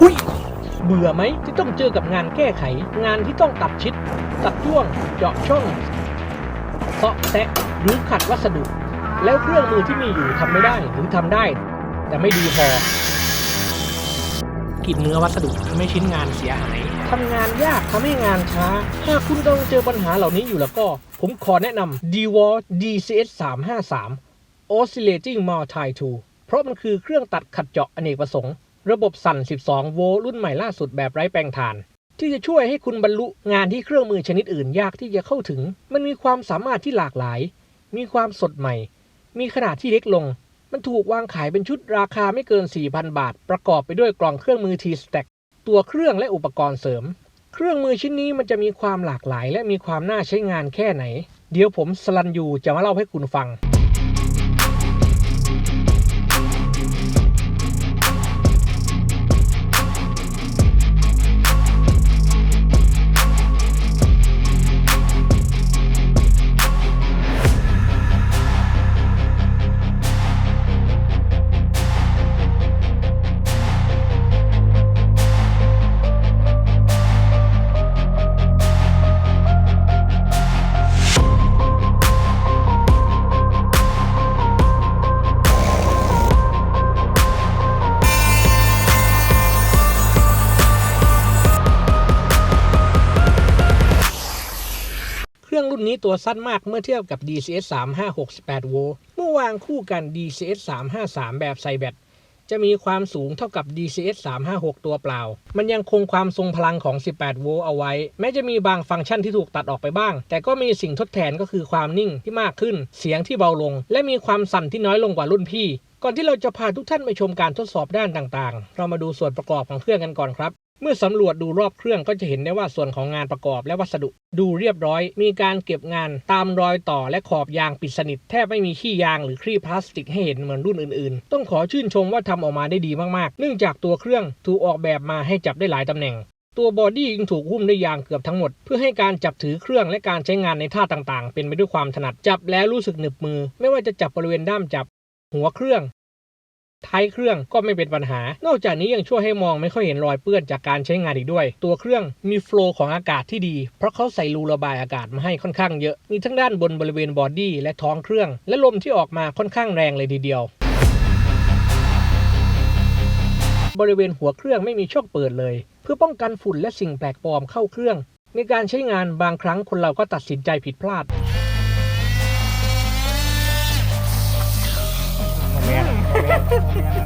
หุยเบื่อไหมที่ต้องเจอกับงานแก้ไข งานที่ต้องตัดชิด ตัดช่วง เจาะช่องเซาะแซะหรือขัดวัสดุ แล้วเครื่องมือที่มีอยู่ทำไม่ได้หรือทำได้ แต่ไม่ดีพอกินเนื้อวัสดุทำให้ชิ้นงานเสียหายทำงานยากทำให้งานช้า ถ้าคุณกำลังเจอปัญหาเหล่านี้อยู่แล้วก็ ผมขอแนะนำ d w a l DCS 353 Oscillating Multi Tool เพราะมันคือเครื่องตัดขัดเจาะอเนกประสงค์ ระบบสั่น 12 โวลต์รุ่นใหม่ล่าสุดแบบไร้แปลงถ่าน ที่จะช่วยให้คุณบรรลุงานที่เครื่องมือชนิดอื่นยากที่จะเข้าถึง มันมีความสามารถที่หลากหลาย มีความสดใหม่ มีขนาดที่เล็กลง มันถูกวางขายเป็นชุดราคาไม่เกิน 4,000 บาท ประกอบไปด้วยกล่องเครื่องมือ T-Stack ตัวเครื่องและอุปกรณ์เสริม เครื่องมือชิ้นนี้มันจะมีความหลากหลาย และมีความน่าใช้งานแค่ไหน เดี๋ยวผมสลันยูจะมาเล่าให้คุณฟัง ตัวสั้นมากเมื่อเทียบกับ DCS 3568โวลต์เมื่อวางคู่กัน DCS 353 แบบใส่แบตจะมีความสูงเท่ากับ DCS 356 ตัวเปล่า มันยังคงความทรงพลังของ 18 โวลต์เอาไว้ แม้จะมีบางฟังก์ชันที่ถูกตัดออกไปบ้าง แต่ก็มีสิ่งทดแทนก็คือความนิ่งที่มากขึ้น เสียงที่เบาลง และมีความสั่นที่น้อยลงกว่ารุ่นพี่ ก่อนที่เราจะพาทุกท่านไปชมการทดสอบด้านต่างๆ เรามาดูส่วนประกอบของเครื่องกันก่อนครับ เมื่อสำรวจดูรอบเครื่องก็จะเห็นได้ว่าส่วนของงานประกอบและวัสดุ ดูเรียบร้อย มีการเก็บงานตามรอยต่อและขอบยางปิดสนิท แทบไม่มีขี้ยางหรือครีบพลาสติกให้เห็นเหมือนรุ่นอื่นๆ ต้องขอชื่นชมว่าทำออกมาได้ดีมากๆ เนื่องจากตัวเครื่องถูกออกแบบมาให้จับได้หลายตำแหน่งตัวบอดี้ยังถูกหุ้มด้วยยางเกือบทั้งหมด เพื่อให้การจับถือเครื่องและการใช้งานในท่าต่างๆ เป็นไปด้วยความถนัดจับแล้วรู้สึกหนึบมือ ไม่ว่าจะจับบริเวณด้ามจับ หัวเครื่อง ท้ายเครื่องก็ไม่เป็นปัญหา นอกจากนี้ยังช่วยให้มองไม่ค่อยเห็นรอยเปื้อนจากการใช้งานอีกด้วย ตัวเครื่องมีโฟล์ของอากาศที่ดี เพราะเขาใส่รูระบายอากาศมาให้ค่อนข้างเยอะ มีทั้งด้านบนบริเวณบอดี้และท้องเครื่อง และลมที่ออกมาค่อนข้างแรงเลยทีเดียวบริเวณหัวเครื่องไม่มีช่องเปิดเลย เพื่อป้องกันฝุ่นและสิ่งแปลกปลอมเข้าเครื่อง ในการใช้งานบางครั้งคนเราก็ตัดสินใจผิดพลาด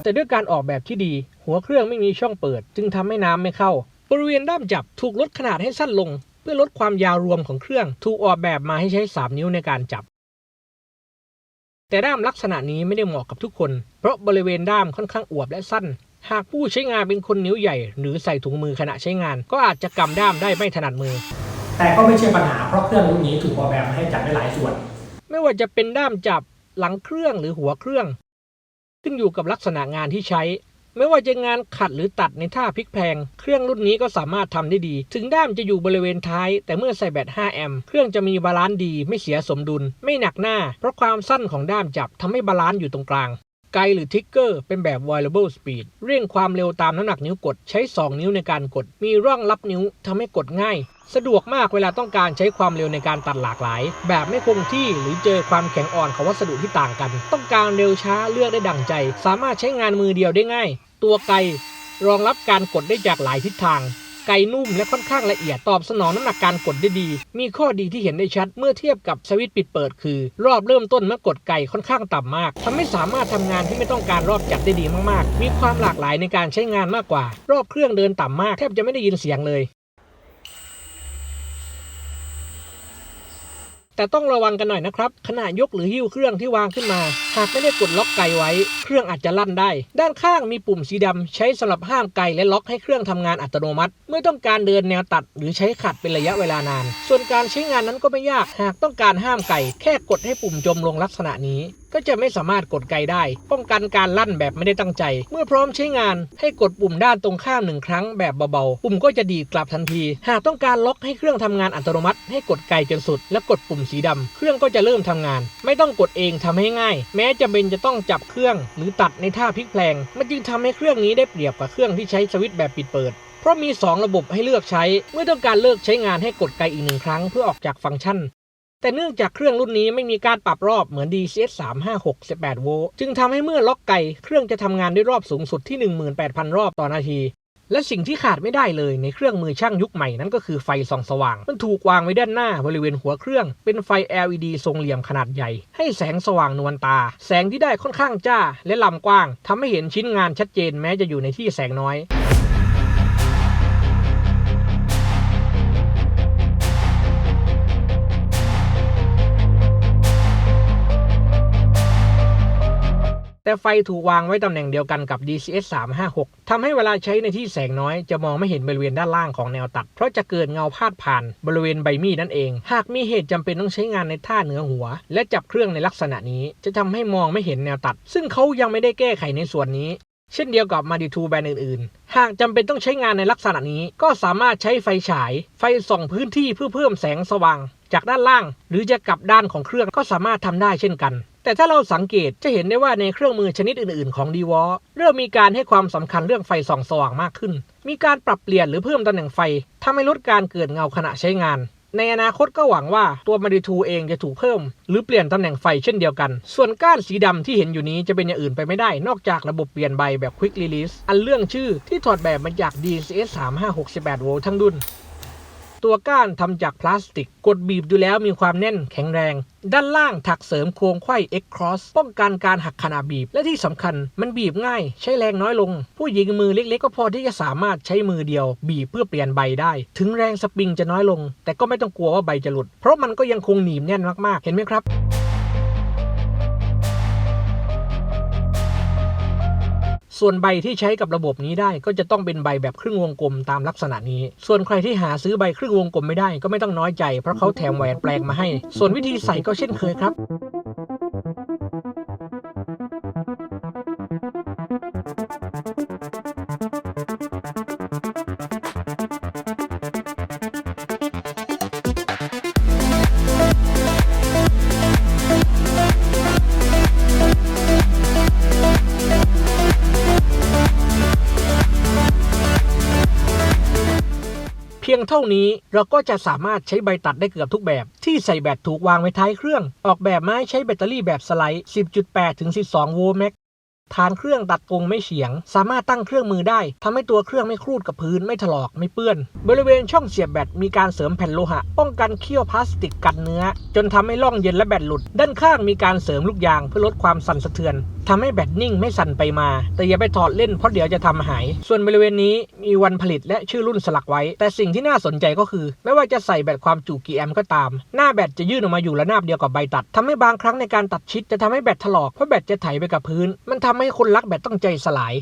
แต่ด้วยการออกแบบที่ดี หัวเครื่องไม่มีช่องเปิด จึงทำให้น้ำไม่เข้า บริเวณด้ามจับถูกลดขนาดให้สั้นลง เพื่อลดความยาวรวมของเครื่อง ถูกออกแบบมาให้ใช้ 3 นิ้วในการจับ แต่ด้ามลักษณะนี้ไม่ได้เหมาะกับทุกคน เพราะบริเวณด้ามค่อนข้างอวบและสั้น หากผู้ใช้งานเป็นคนนิ้วใหญ่ หรือใส่ถุงมือขณะใช้งาน ก็อาจจะกำด้ามได้ไม่ถนัดมือ แต่ก็ไม่ใช่ปัญหาเพราะเครื่องรุ่นนี้ถูกออกแบบมาให้จับได้หลายส่วน ไม่ว่าจะเป็นด้ามจับหลังเครื่องหรือหัวเครื่อง ขึ้นอยู่กับลักษณะงานที่ใช้ ไม่ว่าจะงานขัดหรือตัดในท่าพลิกแพง เครื่องรุ่นนี้ก็สามารถทำได้ดี ถึงด้ามจะอยู่บริเวณท้าย แต่เมื่อใส่แบต 5 แอมป์เครื่องจะมีบาลานซ์ดี ไม่เสียสมดุล ไม่หนักหน้า เพราะความสั้นของด้ามจับทำให้บาลานซ์อยู่ตรงกลาง ไกลหรือทิกเกอร์เป็นแบบ variable speed เร่งความเร็วตามน้ำหนักนิ้วกด ใช้ 2 นิ้วในการกด มีร่องรับนิ้วทำให้กดง่าย สะดวกมากเวลาต้องการใช้ความเร็วในการตัดหลากหลาย แบบไม่คงที่หรือเจอความแข็งอ่อนของวัสดุที่ต่างกัน ต้องการเร็วช้าเลือกได้ดังใจ สามารถใช้งานมือเดียวได้ง่าย ตัวไกรองรับการกดได้จากหลายทิศทาง ไกนุ่มและค่อนข้างละเอียดตอบสนองน้ำหนักการกดได้ดี มีข้อดีที่เห็นได้ชัดเมื่อเทียบกับสวิตช์ปิดเปิดคือ รอบเริ่มต้นเมื่อกดไกค่อนข้างต่ำมากทำให้สามารถทำงานที่ไม่ต้องการรอบจัดได้ดีมากๆ มีความหลากหลายในการใช้งานมากกว่า รอบเครื่องเดินต่ำมากแทบจะไม่ได้ยินเสียงเลย แต่ต้องระวังกันหน่อยนะครับขณะยกหรือหิ้วเครื่องที่วางขึ้นมา หากไม่ได้กดล็อกไกไว้ เครื่องอาจจะลั่นได้ ด้านข้างมีปุ่มสีดำใช้สำหรับห้ามไกและล็อกให้เครื่องทำงานอัตโนมัติ เมื่อต้องการเดินแนวตัดหรือใช้ขัดเป็นระยะเวลานาน ส่วนการใช้งานนั้นก็ไม่ยาก หากต้องการห้ามไก่แค่กดให้ปุ่มจมลงลักษณะนี้ ก็จะไม่สามารถกดไกได้ ป้องกันการลั่นแบบไม่ได้ตั้งใจ เมื่อพร้อมใช้งานให้กดปุ่มด้านตรงข้ามหนึ่งครั้งแบบเบาๆ ปุ่มก็จะดีดกลับทันที หากต้องการล็อกให้เครื่องทำงานอัตโนมัติ ให้กดไกจนสุด และกดปุ่มสีดำเครื่องก็จะเริ่มทำงาน ไม่ต้องกดเองทำให้ง่าย แม้จำเป็นจะต้องจับเครื่อง หรือตัดในท่าพลิกแพลง มันจึงทำให้เครื่องนี้ได้เปรียบกับเครื่องที่ใช้สวิตช์แบบปิดเปิดเพราะมี 2 ระบบให้เลือกใช้ เมื่อต้องการเลิกใช้งานให้กดไกอีกหนึ่งครั้งเพื่อออกจากฟังก์ชัน แต่เนื่องจากเครื่องรุ่นนี้ไม่มีการปรับรอบเหมือน DCS 356 18 โวลต์จึงทำให้เมื่อล็อกไกเครื่องจะทำงานด้วยรอบสูงสุดที่ 18,000 รอบต่อนาที และสิ่งที่ขาดไม่ได้เลยในเครื่องมือช่างยุคใหม่นั่นก็คือไฟส่องสว่าง มันถูกวางไว้ด้านหน้าบริเวณหัวเครื่อง เป็นไฟ LED ทรงเหลี่ยมขนาดใหญ่ ให้แสงสว่างนวลตา แสงที่ได้ค่อนข้างจ้าและลำกว้างทำให้เห็นชิ้นงานชัดเจนแม้จะอยู่ในที่แสงน้อย แต่ไฟถูกวางไว้ตำแหน่งเดียวกันกับ DCS 356ทำให้เวลาใช้ในที่แสงน้อยจะมองไม่เห็นบริเวณด้านล่างของแนวตัด เพราะจะเกิดเงาพาดผ่านบริเวณใบมีดนั่นเอง หากมีเหตุจำเป็นต้องใช้งานในท่าเหนือหัว และจับเครื่องในลักษณะนี้ จะทำให้มองไม่เห็นแนวตัด ซึ่งเขายังไม่ได้แก้ไขในส่วนนี้ เช่นเดียวกับ m a d i 2แบรนด์อื่นๆ หากจำเป็นต้องใช้งานในลักษณะนี้ ก็สามารถใช้ไฟฉาย ไฟส่องพื้นที่เพื่อเพิ่มแสงสว่าง จากด้านล่าง หรือจะกลับด้านของเครื่องก็สามารถทำได้เช่นกัน แต่ถ้าเราสังเกตจะเห็นได้ว่าในเครื่องมือชนิดอื่น ๆ ของ d w a l เริ่มมีการให้ความสำคัญเรื่องไฟส่องสว่างมากขึ้น มีการปรับเปลี่ยนหรือเพิ่มตำแหน่งไฟทำให้ลดการเกิดเงาขณะใช้งาน ในอนาคตก็หวังว่าตัว m a d i 2เองจะถูกเพิ่ม หรือเปลี่ยนตำแหน่งไฟเช่นเดียวกัน ส่วนก้านสีดำที่เห็นอยู่นี้จะเป็นอย่างอื่นไปไม่ได้ นอกจากระบบเปลี่ยนใบแบบ Quick Release อันเรื่องชื่อที่ถอดแบบมาจาก DCS 3568โวลต์ทั้งดุน ตัวก้านทำจากพลาสติก กดบีบดูแล้วมีความแน่นแข็งแรง ด้านล่างถักเสริมโครงไขว้ X cross ป้องกันการหักขณะบีบ และที่สำคัญมันบีบง่าย ใช้แรงน้อยลง ผู้หญิงมือเล็ก ๆ ก็พอที่จะสามารถใช้มือเดียว บีบเพื่อเปลี่ยนใบได้ ถึงแรงสปริงจะน้อยลง แต่ก็ไม่ต้องกลัวว่าใบจะหลุด เพราะมันก็ยังคงหนีบแน่นมากๆ เห็นไหมครับ ส่วนใบที่ใช้กับระบบนี้ได้ก็จะต้องเป็นใบแบบครึ่งวงกลมตามลักษณะนี้ ส่วนใครที่หาซื้อใบครึ่งวงกลมไม่ได้ก็ไม่ต้องน้อยใจ เพราะเขาแถมแหวนแปลงมาให้ ส่วนวิธีใส่ก็เช่นเคยครับานี้เราก็จะสามารถใช้ใบตัดได้เกือบทุกแบบ ที่ใส่แบตถูกวางไว้ท้ายเครื่อง ออกแบบมาให้ใช้แบตเตอรี่แบบสไลด์ 10.8 ถึง 12 โวลต์แม็กฐานเครื่องตัดกงไม่เฉียง สามารถตั้งเครื่องมือได้ทำให้ตัวเครื่องไม่ครูดกับพื้นไม่ถลอกไม่เปื้อน บริเวณช่องเสียบแบตมีการเสริมแผ่นโลหะ ป้องกันเขี้ยวพลาสติกกัดเนื้อ จนทำให้ล่องเย็นและแบตหลุด ด้านข้างมีการเสริมลูกยางเพื่อลดความสั่นสะเทือน ทำให้แบตนิ่งไม่สั่นไปมา แต่อย่าไปถอดเล่นเพราะเดี๋ยวจะทำหาย ส่วนบริเวณนี้มีวันผลิตและชื่อรุ่นสลักไว้ แต่สิ่งที่น่าสนใจก็คือ ไม่ว่าจะใส่แบตความจุกี่แอมป์ก็ตาม หน้าแบตจะยื่นออกมาอยู่ระนาบเดียวกับใบตัดทำให้บางครั้งในการตัดชิดจะทำให้แบตถลอกเพราะแบตจะไถไปกับพื้น มันทำให้คนรักแบตต้องใจสลาย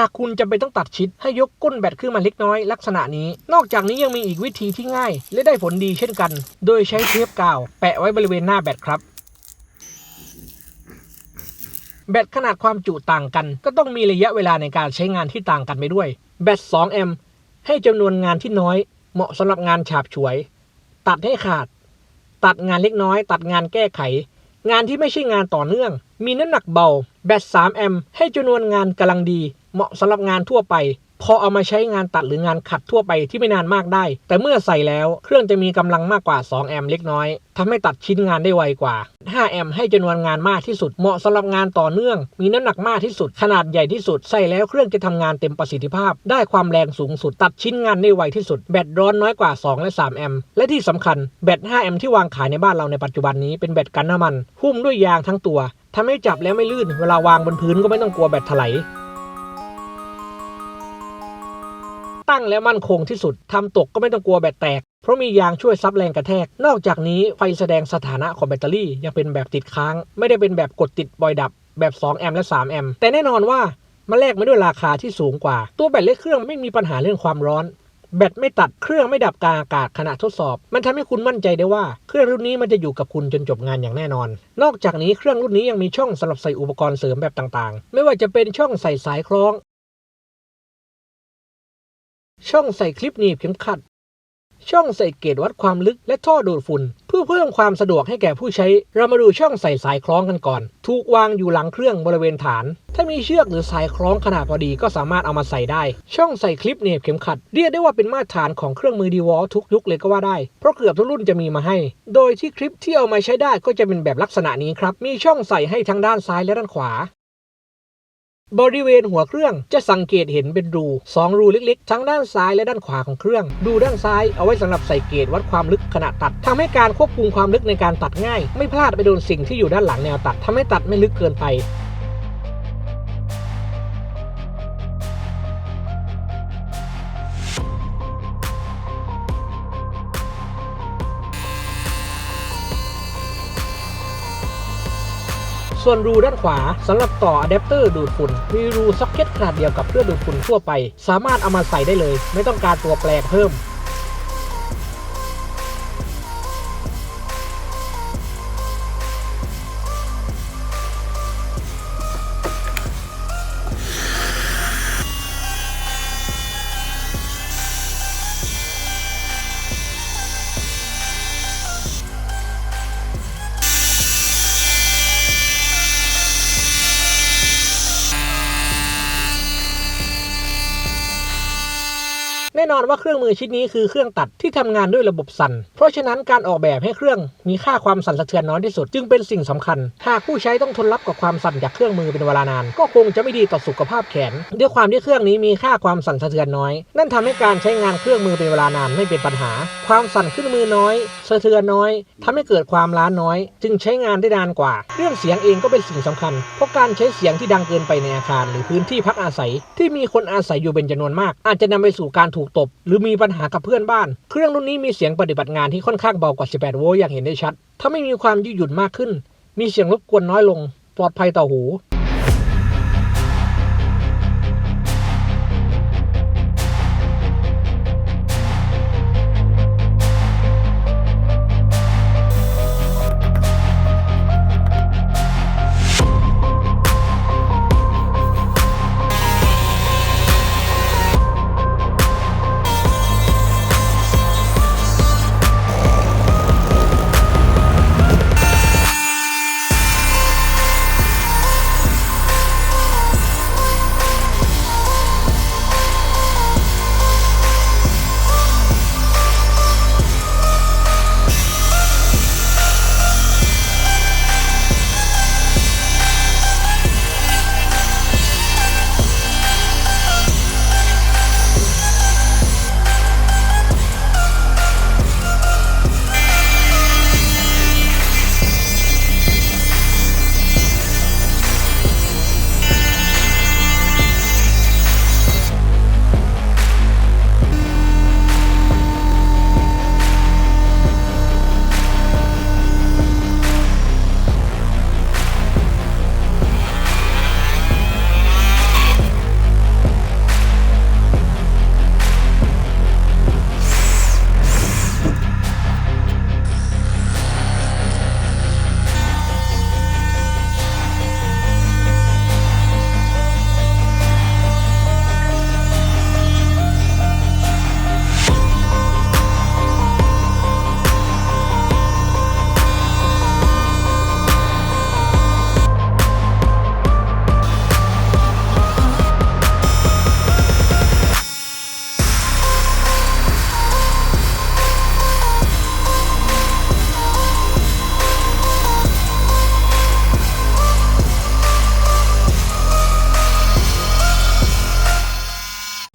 ากคุณจะเป็นต้องตัดชิดให้ยกก้นแบตขึ้นมาเล็กน้อยลักษณะนี้ นอกจากนี้ยังมีอีกวิธีที่ง่าย และได้ผลดีเช่นกัน โดยใช้เทปกาว แปะไว้บริเวณหน้าแบตครับแบตขนาดความจุต่างกัน ก็ต้องมีระยะเวลาในการใช้งานที่ต่างกันไปด้วย แบต2แอมป์ให้จำนวนงานที่น้อย เหมาะสำหรับงานฉาบฉวย ตัดให้ขาด ตัดงานเล็กน้อย ตัดงานแก้ไข งานที่ไม่ใช่งานต่อเนื่อง มีน้ำหนักเบา แบต 3 แอมป์ให้จำนวนงานกำลังดี เหมาะสำหรับงานทั่วไป พอเอามาใช้งานตัดหรืองานขัดทั่วไปที่ไม่นานมากได้ แต่เมื่อใส่แล้วเครื่องจะมีกำลังมากกว่า 2 แอมป์เล็กน้อยทำให้ตัดชิ้นงานได้ไวกว่า 5 แอมป์ให้จำนวนงานมากที่สุด เหมาะสำหรับงานต่อเนื่อง มีน้ำหนักมากที่สุด ขนาดใหญ่ที่สุด ใส่แล้วเครื่องจะทำงานเต็มประสิทธิภาพ ได้ความแรงสูงสุด ตัดชิ้นงานได้ไวที่สุด แบตร้อนน้อยกว่า 2 และ 3 แอมป์ และที่สำคัญแบต 5 แอมป์ที่วางขายในบ้านเราในปัจจุบันนี้เป็นแบตกันน้ำมัน หุ้มด้วยยางทั้งตัวทำให้จับแล้วไม่ลื่น เวลาวางบนพื้นก็ไม่ต้องกลัวแบตถลาย ตั้งแล้วมั่นคงที่สุดทำตกก็ไม่ต้องกลัวแบตแตก เพราะมียางช่วยซับแรงกระแทก นอกจากนี้ไฟแสดงสถานะของแบตเตอรี่ยังเป็นแบบติดค้าง ไม่ได้เป็นแบบกดติดบ่อยดับ แบบ 2 แอมป์และ 3 แอมป์แต่แน่นอนว่ามันแลกมาด้วยราคาที่สูงกว่า ตัวแบตเล็กเครื่องไม่มีปัญหาเรื่องความร้อน แบตไม่ตัดเครื่องไม่ดับกลางอากาศขณะทดสอบ มันทำให้คุณมั่นใจได้ว่า เครื่องรุ่นนี้มันจะอยู่กับคุณจนจบงานอย่างแน่นอน นอกจากนี้เครื่องรุ่นนี้ยังมีช่องสำหรับใส่อุปกรณ์เสริมแบบต่างๆ ไม่ว่าจะเป็นช่องใส่สายคล้อง ช่องใส่คลิปหนีบเข็มขัด ช่องใส่เกจวัดความลึกและท่อดูดฝุ่น เพื่อเพิ่มความสะดวกให้แก่ผู้ใช้ เรามาดูช่องใส่สายคล้องกันก่อน ถูกวางอยู่หลังเครื่องบริเวณฐาน ถ้ามีเชือกหรือสายคล้องขนาดพอดีก็สามารถเอามาใส่ได้ ช่องใส่คลิปเหน็บเข็มขัด เรียกได้ว่าเป็นมาตรฐานของเครื่องมือดีวอลทุกยุคเลยก็ว่าได้ เพราะเกือบทุกรุ่นจะมีมาให้ โดยที่คลิปที่เอามาใช้ได้ก็จะเป็นแบบลักษณะนี้ครับ มีช่องใส่ให้ทั้งด้านซ้ายและด้านขวา บริเวณหัวเครื่องจะสังเกตเห็นเป็นรูสองรูเล็กๆ ทั้งด้านซ้ายและด้านขวาของเครื่อง รูด้านซ้ายเอาไว้สำหรับใส่เกจวัดความลึกขณะตัดทำให้การควบคุมความลึกในการตัดง่าย ไม่พลาดไปโดนสิ่งที่อยู่ด้านหลังแนวตัดทำให้ตัดไม่ลึกเกินไป ส่วนรูด้านขวาสำหรับต่ออะแดปเตอร์ดูดฝุ่น มีรูซ็อกเก็ตขนาดเดียวกับเครื่องดูดฝุ่นทั่วไป สามารถเอามาใส่ได้เลย ไม่ต้องการตัวแปลกเพิ่ม น่นอนว่าเครื่องมือชิ้นนี้คือเครื่องตัดที่ทำงานด้วยระบบสั่น เพราะฉะนั้นการออกแบบให้เครื่องมีค่าความสั่นสะเทือนน้อยที่สุด จึงเป็นสิ่งสำคัญ หากผู้ใช้ต้องทนรับกับความสั่นจากเครื่องมือเป็นเวลานาน ก็คงจะไม่ดีต่อสุขภาพแขน ด้วยความที่เครื่องนี้มีค่าความสั่นสะเทือนน้อย นั่นทำให้การใช้งานเครื่องมือเป็นเวลานานไม่เป็นปัญหา ความสั่นขึ้นมือน้อย สะเทือนน้อยทำให้เกิดความล้าน้อย จึงใช้งานได้นานกว่า เรื่องเสียงเองก็เป็นสิ่งสำคัญ เพราะการใช้เสียงที่ดังเกินไปในอาคาร หรือพื้นที่พักอาศัย ที่มีคนอาศัยอยู่เป็นจำนวนมาก อาจจะนำไปสู่การถูกตบ หรือมีปัญหากับเพื่อนบ้าน เครื่องรุ่นนี้มีเสียงปฏิบัติงานที่ค่อนข้างเบากว่า 18 โวลต์อย่างเห็นได้ชัด ถ้าไม่มีความยืดหยุ่นมากขึ้น มีเสียงรบกวนน้อยลง ปลอดภัยต่อหู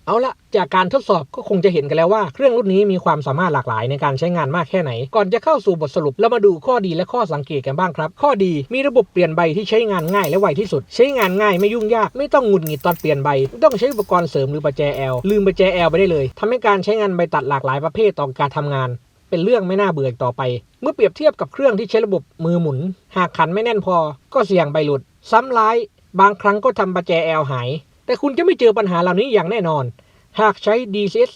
เอาละจากการทดสอบก็คงจะเห็นกันแล้วว่า เครื่องรุ่นนี้มีความสามารถหลากหลายในการใช้งานมากแค่ไหน ก่อนจะเข้าสู่บทสรุปเรามาดูข้อดีและข้อสังเกตกันบ้างครับ ข้อดีมีระบบเปลี่ยนใบที่ใช้งานง่ายและไวที่สุด ใช้งานง่ายไม่ยุ่งยาก ไม่ต้องหงุดหงิดตอนเปลี่ยนใบไม่ต้องใช้อุปกรณ์เสริมหรือประแจแอลลืมประแจแอลไปได้เลยทำให้การใช้งานใบตัดหลากหลายประเภทต่อการทำงาน เป็นเรื่องไม่น่าเบื่ออีกต่อไป เมื่อเปรียบเทียบกับเครื่องที่ใช้ระบบมือหมุน หากขันไม่แน่นพอ ก็เสี่ยงใบหลุด ซ้ำร้าย บางครั้งก็ทำประแจแอลหาย แต่คุณจะไม่เจอปัญหาเหล่านี้อย่างแน่นอน หากใช้ DCS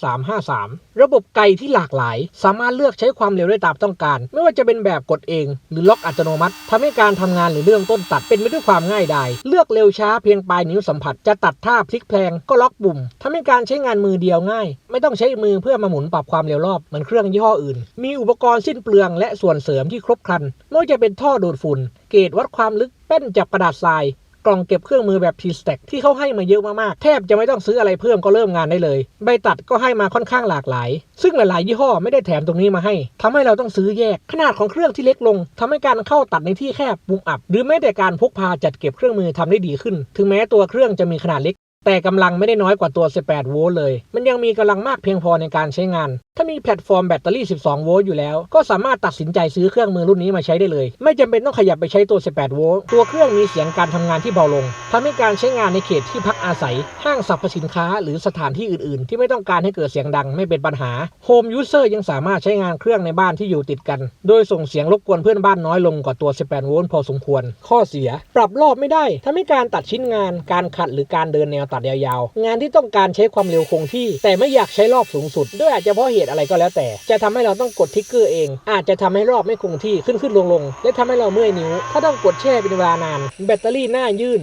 353 ระบบไกลที่หลากหลาย สามารถเลือกใช้ความเร็วได้ตามต้องการ ไม่ว่าจะเป็นแบบกดเอง หรือล็อกอัตโนมัติทำให้การทำงานหรือเรื่องต้นตัดเป็นไปด้วยความง่ายดาย เลือกเร็วช้าเพียงปลายนิ้วสัมผัส จะตัดท่าพลิกแพลงก็ล็อกปุ่มทำให้การใช้งานมือเดียวง่าย ไม่ต้องใช้มือเพื่อมาหมุนปรับความเร็วรอบเหมือนเครื่องยี่ห้ออื่น มีอุปกรณ์สิ้นเปลืองและส่วนเสริมที่ครบครันไม่ว่าจะเป็นท่อดูดฝุ่น เกจวัดความลึกแป้นจับกระดาษทราย กล่องเก็บเครื่องมือแบบ T-Stack ที่เขาให้มาเยอะมากๆ แทบจะไม่ต้องซื้ออะไรเพิ่มก็เริ่มงานได้เลย ใบตัดก็ให้มาค่อนข้างหลากหลาย ซึ่งหลายๆ ยี่ห้อไม่ได้แถมตรงนี้มาให้ทำให้เราต้องซื้อแยก ขนาดของเครื่องที่เล็กลงทำให้การเข้าตัดในที่แคบมุมอับ หรือแม้แต่การพกพาจัดเก็บเครื่องมือทำได้ดีขึ้น ถึงแม้ตัวเครื่องจะมีขนาดเล็กแต่กำลังไม่ได้น้อยกว่าตัว 18 โวลต์เลย มันยังมีกำลังมากเพียงพอในการใช้งาน ถ้ามีแพลตฟอร์มแบตเตอรี่ 12 โวลต์อยู่แล้ว ก็สามารถตัดสินใจซื้อเครื่องมือรุ่นนี้มาใช้ได้เลย ไม่จำเป็นต้องขยับไปใช้ตัว 18 โวลต์ ตัวเครื่องมีเสียงการทำงานที่เบาลงทำให้การใช้งานในเขตที่พักอาศัย ห้างสรรพสินค้า หรือสถานที่อื่นๆ ที่ไม่ต้องการให้เกิดเสียงดังไม่เป็นปัญหา โฮมยูเซอร์ยังสามารถใช้งานเครื่องในบ้านที่อยู่ติดกัน โดยส่งเสียงรบกวนเพื่อนบ้านน้อยลงกว่าตัว 18 โวลต์พอสมควร ข้อเสีย ปรับรอบไม่ได้ทำให้การตัดชิ้นงาน การขัดหรือการเดินแนวตัดยาวๆ งานที่ต้องการใช้ความเร็วคงที่ แต่ไม่อยากใช้รอบสูงสุดด้วยอาจจะเพราะเหตุอะไรก็แล้วแต่ จะทำให้เราต้องกดทิกเกอร์เอง อาจจะทำให้รอบไม่คงที่ขึ้นขึ้นลงลงและทำให้เราเมื่อยนิ้ว ถ้าต้องกดแช่เป็นเวลานาน แบตเตอรี่หน้ายื่น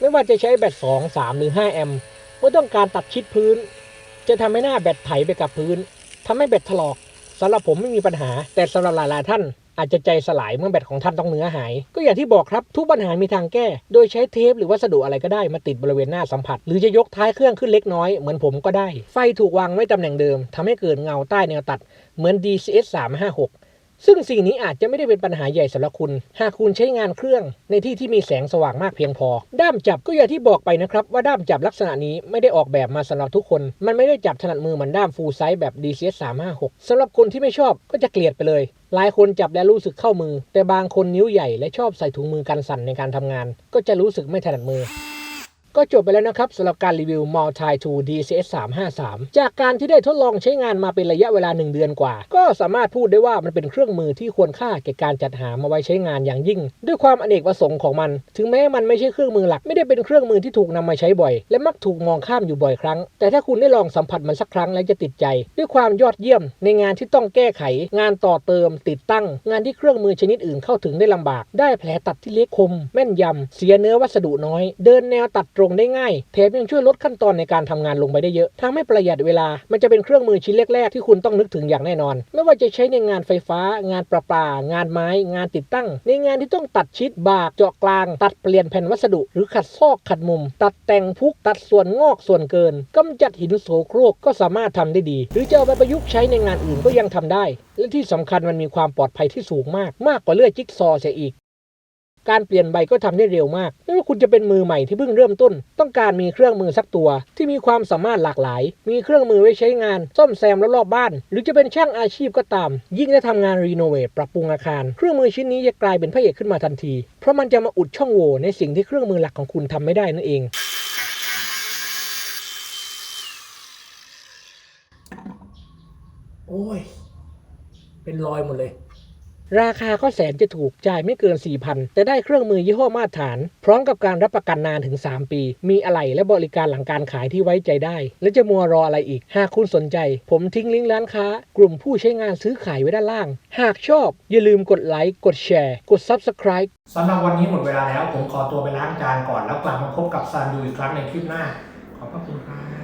ไม่ว่าจะใช้แบต 2 3 หรือ 5 แอมป์เมื่อต้องการตัดชิดพื้น จะทำให้หน้าแบตไถไปกับพื้นทำให้แบตถลอกสำหรับผมไม่มีปัญหา แต่สำหรับหลายๆท่าน อาจจะใจสลายเมื่อแบตของท่านต้องเนื้อหาย ก็อย่างที่บอกครับทุกปัญหามีทางแก้ โดยใช้เทปหรือวัสดุอะไรก็ได้มาติดบริเวณหน้าสัมผัส หรือจะยกท้ายเครื่องขึ้นเล็กน้อยเหมือนผมก็ได้ ไฟถูกวางไว้ตำแหน่งเดิมทำให้เกิดเงาใต้แนวตัดเหมือน DCS 356ซึ่งสิ่งนี้อาจจะไม่ได้เป็นปัญหาใหญ่สำหรับคุณ หากคุณใช้งานเครื่องในที่ที่มีแสงสว่างมากเพียงพอ ด้ามจับก็อย่างที่บอกไปนะครับ ว่าด้ามจับลักษณะนี้ไม่ได้ออกแบบมาสำหรับทุกคน มันไม่ได้จับถนัดมือเหมือนด้ามฟูลไซส์แบบ DCS 356สำหรับคนที่ไม่ชอบก็จะเกลียดไปเลย หลายคนจับแล้วรู้สึกเข้ามือ แต่บางคนนิ้วใหญ่และชอบใส่ถุงมือกันสั่นในการทำงาน ก็จะรู้สึกไม่ถนัดมือ ก็จบไปแล้วนะครับสำหรับการรีวิว Multi 2 DCS 353 จากการที่ได้ทดลองใช้งานมาเป็นระยะเวลา 1 เดือนกว่า ก็สามารถพูดได้ว่ามันเป็นเครื่องมือที่ควรค่าแก่การจัดหามาไว้ใช้งานอย่างยิ่ง ด้วยความอเนกประสงค์ของมัน ถึงแม้มันไม่ใช่เครื่องมือหลักไม่ได้เป็นเครื่องมือที่ถูกนำมาใช้บ่อย และมักถูกมองข้ามอยู่บ่อยครั้ง แต่ถ้าคุณได้ลองสัมผัสมันสักครั้งแล้วจะติดใจ ด้วยความยอดเยี่ยม ในงานที่ต้องแก้ไข งานต่อเติม ติดตั้ง งานที่เครื่องมือชนิดอื่นเข้าถึงได้ลำบาก ได้แผลตัดที่เล็กคม แม่นยำเสียเนื้อวัสดุน้อย เดินแนวตัดตรงได้ง่ายแถมยังช่วยลดขั้นตอนในการทำงานลงไปได้เยอะทำให้ประหยัดเวลา มันจะเป็นเครื่องมือชิ้นแรก ๆ ที่คุณต้องนึกถึงอย่างแน่นอน ไม่ว่าจะใช้ในงานไฟฟ้า งานประปา งานไม้ งานติดตั้ง ในงานที่ต้องตัดชิดบากเจาะกลาง ตัดเปลี่ยนแผ่นวัสดุ หรือขัดซอกขัดมุม ตัดแต่งพุกตัดส่วนงอกส่วนเกินกำจัดหินโสโครกก็สามารถทำได้ดี หรือจะเอาไปประยุกต์ใช้ในงานอื่นก็ยังทำได้ และที่สำคัญมันมีความปลอดภัยที่สูงมาก มากกว่าเลื่อยจิ๊กซอเสียอีก การเปลี่ยนใบก็ทำได้เร็วมากไม่ว่าคุณจะเป็นมือใหม่ที่เพิ่งเริ่มต้น ต้องการมีเครื่องมือสักตัว ที่มีความสามารถหลากหลาย มีเครื่องมือไว้ใช้งาน ซ่อมแซมรอบๆบ้าน หรือจะเป็นช่างอาชีพก็ตาม ยิ่งได้ทำงานรีโนเวทปรับปรุงอาคาร เครื่องมือชิ้นนี้จะกลายเป็นพระเอกขึ้นมาทันที เพราะมันจะมาอุดช่องโหว่ในสิ่งที่เครื่องมือหลักของคุณทำไม่ได้นั่นเองโอ้ย เป็นรอยหมดเลย ราคาก็แสนจะถูกจ่ายไม่เกิน 4,000 แต่ได้เครื่องมือยี่ห้อมาตรฐาน พร้อมกับการรับประกันนานถึง 3 ปี มีอะไหล่และบริการหลังการขายที่ไว้ใจได้ และจะมัวรออะไรอีก หากคุณสนใจ ผมทิ้งลิงก์ร้านค้า กลุ่มผู้ใช้งานซื้อขายไว้ด้านล่าง หากชอบ อย่าลืมกดไลค์กดแชร์ กด Subscribe สำหรับวันนี้หมดเวลาแล้ว ผมขอตัวไปล้างจานก่อนแล้วกลับมาพบกับซานดูอีกครั้งในคลิปหน้า ขอบพระคุณครับ